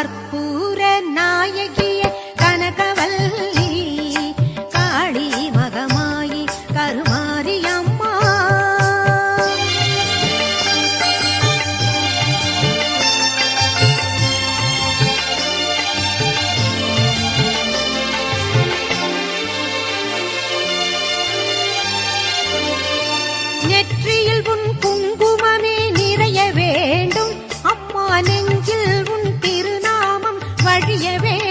கற்பூர நாயகிய கனகவல்லி காளி மகமாயி கருமாரி அம்மா. நெற்றியில் உன் குங்குமமே நிறைய வேண்டும். அம்மா நெஞ்சில் வழியவே